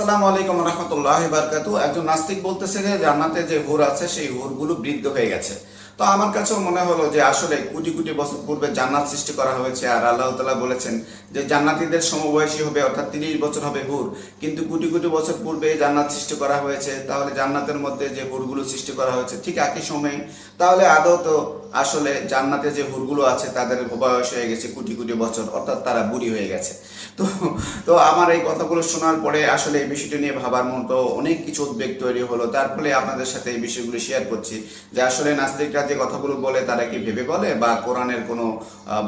আসসালামু আলাইকুম রহমতুল্লাহ বারকাতু একজন নাস্তিক বলতেছে যে, জান্নাতে যে হুর আছে, সেই হুরগুলো বৃদ্ধ হয়ে গেছে। তো আমার কাছেও মনে হলো যে আসলে কোটি কোটি বছর পূর্বে জান্নাত সৃষ্টি করা হয়েছে আর আল্লাহ তালা বলেছেন যে জান্নাতীদের সমবয়সী হবে অর্থাৎ তিরিশ বছর হবে হুর। কিন্তু কোটি কোটি বছর পূর্বে জান্নাত সৃষ্টি করা হয়েছে, তাহলে জান্নাতের মধ্যে যে হুরগুলো সৃষ্টি করা হয়েছে ঠিক একই সময়ে, তাহলে আদৌ তো আসলে জান্নাতে যে হুরগুলো আছে তাদের বয়স হয়ে গেছে কোটি কোটি বছর, অর্থাৎ তারা বুড়ি হয়ে গেছে। তো তো আমার এই কথাগুলো শোনার পরে আসলে এই বিষয়টি নিয়ে ভাবার মতো অনেক কিছু উদ্বেগ তৈরি হলো। তার ফলে আপনাদের সাথে এই বিষয়গুলো শেয়ার করছি যে আসলে নাস্তিকরা যে কথাগুলো বলে, তারা কি ভেবে বলে? বা কোরআনের কোনো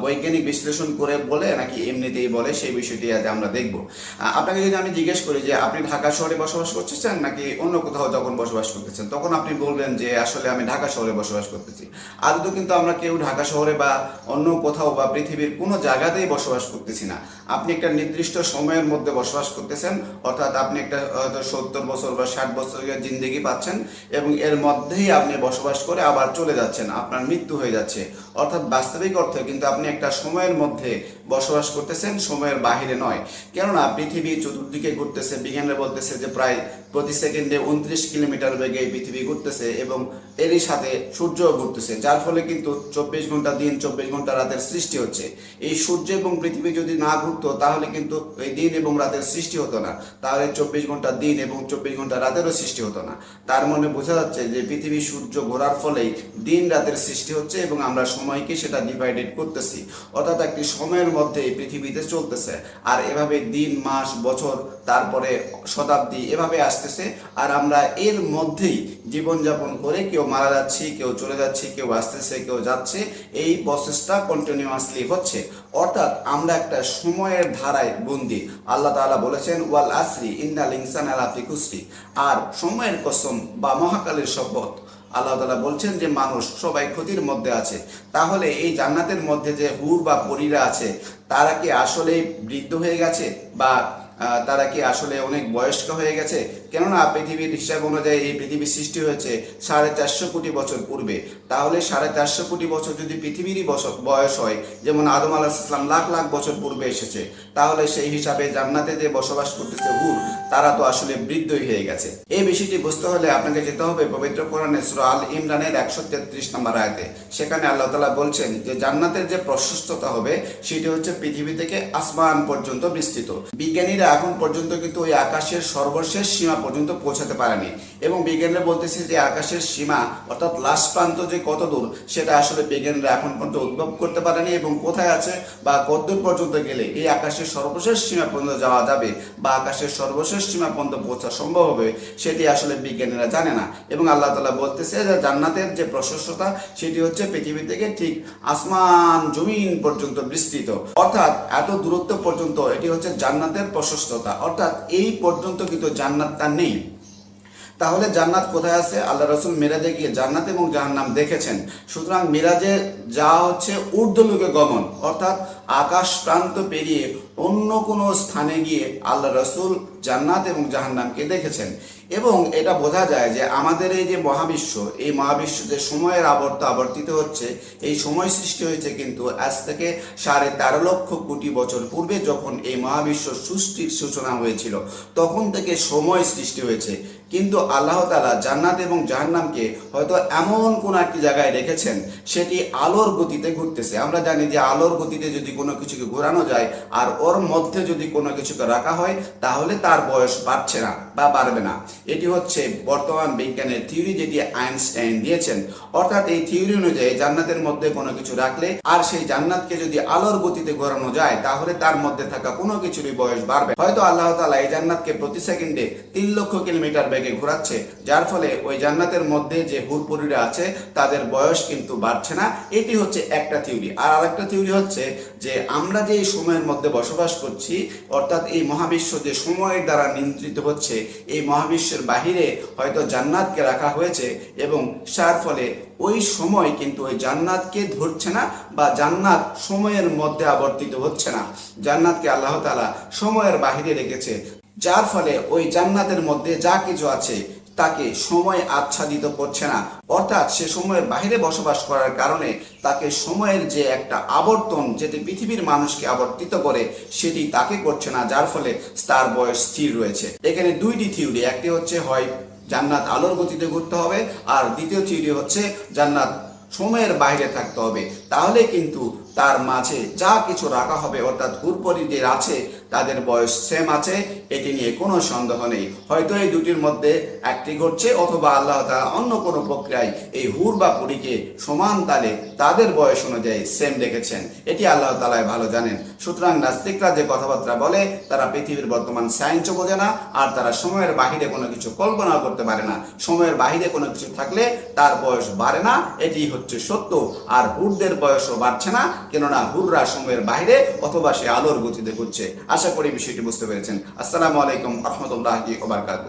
বৈজ্ঞানিক বিশ্লেষণ করে বলে, নাকি এমনিতেই বলে? সেই বিষয়টি আজ আমরা দেখব। আপনাকে যদি আমি জিজ্ঞেস করি যে, আপনি ঢাকা শহরে বসবাস করতেছেন নাকি অন্য কোথাও যখন বসবাস করতেছেন তখন আপনি বলবেন যে, আসলে আমি ঢাকা শহরে বসবাস করতেছি। আদৌ কিন্তু আমরা কেউ ঢাকা শহরে বা অন্য কোথাও বা পৃথিবীর কোনো জায়গাতেই বসবাস করতেছি না। আপনি একটা নির্দিষ্ট সময়ের মধ্যে বসবাস করতেছেন, অর্থাৎ আপনি একটা হয়তো সত্তর বছর বা ষাট বছরের জিন্দগি পাচ্ছেন, এবং এর মধ্যেই আপনি বসবাস করে আবার চলে যাচ্ছেন। আপনার মৃত্যু হয়ে যাচ্ছে। অর্থাৎ বাস্তবিক অর্থে কিন্তু আপনি একটা সময়ের মধ্যে বসবাস করতেছেন, সময়ের বাহিরে নয়। কেননা পৃথিবী চতুর্দিকে ঘুরতেছে, বিজ্ঞানীরা বলতেছে যে প্রায় প্রতি সেকেন্ডে উনত্রিশ কিলোমিটার বেগে পৃথিবী ঘুরতেছে এবং এরই সাথে সূর্যও ঘুরতেছে, যার ফলে কিন্তু চব্বিশ ঘণ্টা দিন, চব্বিশ ঘণ্টা রাতের সৃষ্টি হচ্ছে। এই সূর্য এবং পৃথিবী যদি না ঘুরতো, তাহলে কিন্তু এই দিন এবং রাতের সৃষ্টি হতো না। তাহলে চব্বিশ ঘণ্টা দিন এবং চব্বিশ ঘণ্টা রাতেরও সৃষ্টি হতো না। তার মনে বোঝা যাচ্ছে যে পৃথিবী সূর্য ঘোরার ফলেই দিন রাতের সৃষ্টি হচ্ছে এবং আমরা সময়কে সেটা ডিভাইডেড করতেছি। অর্থাৎ একটি সময়ের মধ্যে পৃথিবীতে চলতেছে। আর এভাবে দিন, মাস, বছর, তারপরে শতাব্দী এভাবে আসতেছে। আর আমরা এর মধ্যেই জীবনযাপন করে কেউ মারা যাচ্ছি, কেউ চলে যাচ্ছি, কেউ আসতেছে, কেউ যাচ্ছে, এই প্রসেসটা কন্টিনিউয়াসলি হচ্ছে। অর্থাৎ আমরা একটা সময়ের ধারায় বন্দি। আল্লাহ তাআলা বলেছেন, ওয়াল আসরি ইন্নাল ইনসান আলা ফি খুসরি। আর সময়ের কসম বা মহাকালের শপথ আল্লাহ তালা বলছেন যে মানুষ সবাই ক্ষতির মধ্যে আছে। তাহলে এই জান্নাতের মধ্যে যে হুর বা পরীরা আছে, তারা কি আসলে বৃদ্ধ হয়ে গেছে? বা তারা কি আসলে অনেক বয়স্ক হয়ে গেছে? কেননা পৃথিবীর হিসাব অনুযায়ী এই পৃথিবীর সৃষ্টি হয়েছে সাড়ে চারশো কোটি বছর পূর্বে। তাহলে সাড়ে চারশো কোটি বছর যদি পৃথিবীরই বছর বয়স হয়, যেমন আদম আলাহ ইসলাম লাখ লাখ বছর পূর্বে এসেছে, তাহলে সেই হিসাবে জান্নাতে যে বসবাস করতেছে হুর, তারা তো আসলে বৃদ্ধই হয়ে গেছে। এই বিষয়টি বুঝতে হলে আপনাকে যেতে হবে পবিত্র কোরআনে সূরা আল ইমরানের একশো তেত্রিশ নম্বর আয়াতে। সেখানে আল্লাহ তালা বলছেন যে জান্নাতের যে প্রশস্ততা হবে, সেটি হচ্ছে পৃথিবী থেকে আসমান পর্যন্ত বিস্তৃত। বিজ্ঞানীরা এখন পর্যন্ত কিন্তু ওই আকাশের সর্বশেষ সীমা পর্যন্ত পৌঁছাতে পারেনি। এবং বিজ্ঞানীরা বলতেছে যে আকাশের সীমা, অর্থাৎ লাস্ট প্রান্ত যে কত দূর? সেটা আসলে বিজ্ঞানীরা এখন পর্যন্ত উদ্ভব করতে পারেনি এবং কোথায় আছে বা কতদূর পর্যন্ত গেলে এই আকাশের সর্বশেষ সীমা পর্যন্ত যাওয়া যাবে বা আকাশের সর্বশেষ সীমা পর্যন্ত পৌঁছা সম্ভব হবে, সেটি আসলে বিজ্ঞানীরা জানে না। এবং আল্লাহ তালা বলতেছে যে জান্নাতের যে প্রশস্ততা, সেটি হচ্ছে পৃথিবী থেকে ঠিক আসমান, জমিন পর্যন্ত বিস্তৃত। অর্থাৎ এত দূরত্ব পর্যন্ত এটি হচ্ছে জান্নাতের প্রশস্ততা। অর্থাৎ এই পর্যন্ত কিন্তু জান্নাতটা নেই। তাহলে জান্নাত কোথায় আছে? আল্লাহ রসুল মিরাজে গিয়ে জান্নাত এবং জাহান্নাম দেখেছেন। সুতরাং মিরাজে যা হচ্ছে ঊর্ধ্বলোকে গমন অর্থাৎ আকাশ প্রান্ত পেরিয়ে অন্য কোনো স্থানে গিয়ে আল্লাহ রসুল জান্নাত এবং জাহান্নামকে দেখেছেন। এবং এটা বোঝা যায় যে আমাদের এই যে মহাবিশ্ব, এই মহাবিশ্ব যে সময়ের আবর্ত আবর্তিত হচ্ছে, এই সময় সৃষ্টি হয়েছে কিন্তু আজ থেকে সাড়ে তেরো লক্ষ কোটি বছর পূর্বে যখন এই মহাবিশ্ব সৃষ্টির সূচনা হয়েছিল, তখন থেকে সময় সৃষ্টি হয়েছে। কিন্তু আল্লাহ তালা জান্নাত এবং জাহান্নামকে হয়তো এমন কোন একটি জায়গায় রেখেছেন, সেটি আলোর গতিতে ঘুরতেছে। আমরা জানি যে আলোর গতিতে যদি কোনো কিছুকে ঘোরানো যায় আর ওর মধ্যে যদি কোনো কিছুকে রাখা হয়, তাহলে তার বয়স বাড়ছে না বা বাড়বে না। এটি হচ্ছে বর্তমান বিজ্ঞানের থিওরি যেটি আইনস্টাইন দিয়েছেন। অর্থাৎ এই থিওরি অনুযায়ী জান্নাতের মধ্যে কোনো কিছু রাখলে আর সেই জান্নাতকে যদি আলোর গতিতে ঘোরানো যায়, তাহলে তার মধ্যে থাকা কোনো কিছুরই বয়স বাড়বে হয়তো আল্লাহ তালা এই জান্নাতকে প্রতি সেকেন্ডে তিন লক্ষ কিলোমিটার বেগে ঘোরাচ্ছে, যার ফলে ওই জান্নাতের মধ্যে যে হুরপুরিরা আছে, তাদের বয়স কিন্তু বাড়ছে না। এটি হচ্ছে একটা থিওরি আর আরেকটা থিওরি হচ্ছে যে আমরা যে এই সময়ের মধ্যে বসবাস করছি, অর্থাৎ এই মহাবিশ্ব যে সময়ের দ্বারা নিয়ন্ত্রিত হচ্ছে, এই মহাবিশ্বের বাহিরে হয়তো জান্নাতকে রাখা হয়েছে এবং তার ফলে ওই সময় কিন্তু ওই জান্নাতকে ধরছে না বা জান্নাত সময়ের মধ্যে আবর্তিত হচ্ছে না। জান্নাতকে আল্লাহ তাআলা সময়ের বাহিরে রেখেছে। যার ফলে ওই জান্নাতের মধ্যে যা কিছু আছে, তাকে সময় আচ্ছাদিত করছে না। অর্থাৎ সে সময়ের বাইরে বসবাস করার কারণে তাকে সময়ের যে একটা আবর্তন, যেটি পৃথিবীর মানুষকে আবর্তিত করে, সেটি তাকে করছে না, যার ফলে তার বয়স স্থির রয়েছে। এখানে দুইটি থিওরি একটি হচ্ছে হয় জান্নাত আলোর গতিতে ঘুরতে হবে, আর দ্বিতীয় থিওরি হচ্ছে জান্নাত সময়ের বাইরে থাকতে হবে। তাহলে কিন্তু তার মাঝে যা কিছু রাখা হবে, অর্থাৎ হুরপরিদের আছে, তাদের বয়স সেম আছে, এটি নিয়ে কোনো সন্দেহ নেই। হয়তো এই দুটির মধ্যে একটি ঘটছে, অথবা আল্লাহ তাআলা অন্য কোনো প্রক্রিয়ায় এই হুর বা পুরীকে সমান তালে তাদের বয়স অনুযায়ী সেম রেখেছেন। এটি আল্লাহ তালায় ভালো জানেন। সুতরাং নাস্তিকরা যে কথাবার্তা বলে, তারা পৃথিবীর বর্তমান সায়েন্সও বোঝে না, আর তারা সময়ের বাহিরে কোনো কিছু কল্পনা করতে পারে না। সময়ের বাহিরে কোনো কিছু থাকলে তার বয়স বাড়ে না এটি হচ্ছে সত্য। আর হুরদের বয়সও বাড়ছে না, কেননা হুররা সময়ের বাইরে অথবা সে আলোর গতিতে ঘুরছে। আশা করি বিষয়টি বুঝতে পেরেছেন। আসসালামু আলাইকুম রহমতুল্লাহ ওবরকাত